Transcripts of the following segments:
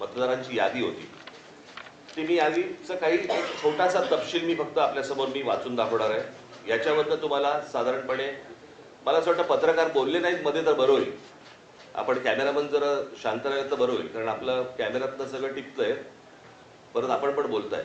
मतदारांची यादी होती. ती मी यादीचा काही एक छोटासा तपशील मी फक्त आपल्यासमोर मी वाचून दाखवणार आहे. याच्याबद्दल तुम्हाला साधारणपणे मला असं वाटतं पत्रकार बोलले नाहीत मध्ये तर बरं होईल. आपण कॅमेरामन जरा शांत राहिलं तर बरं होईल कारण आपलं कॅमेऱ्यातनं सगळं टिपतंय. परत आपण पण बोलताय.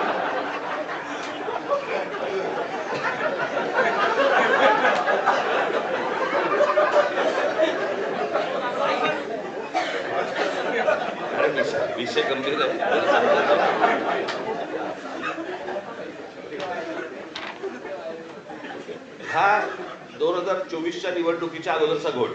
विषय गंभीर आहे हा दोन हजार चोवीसच्या निवडणुकीच्या अगोदरचा घोट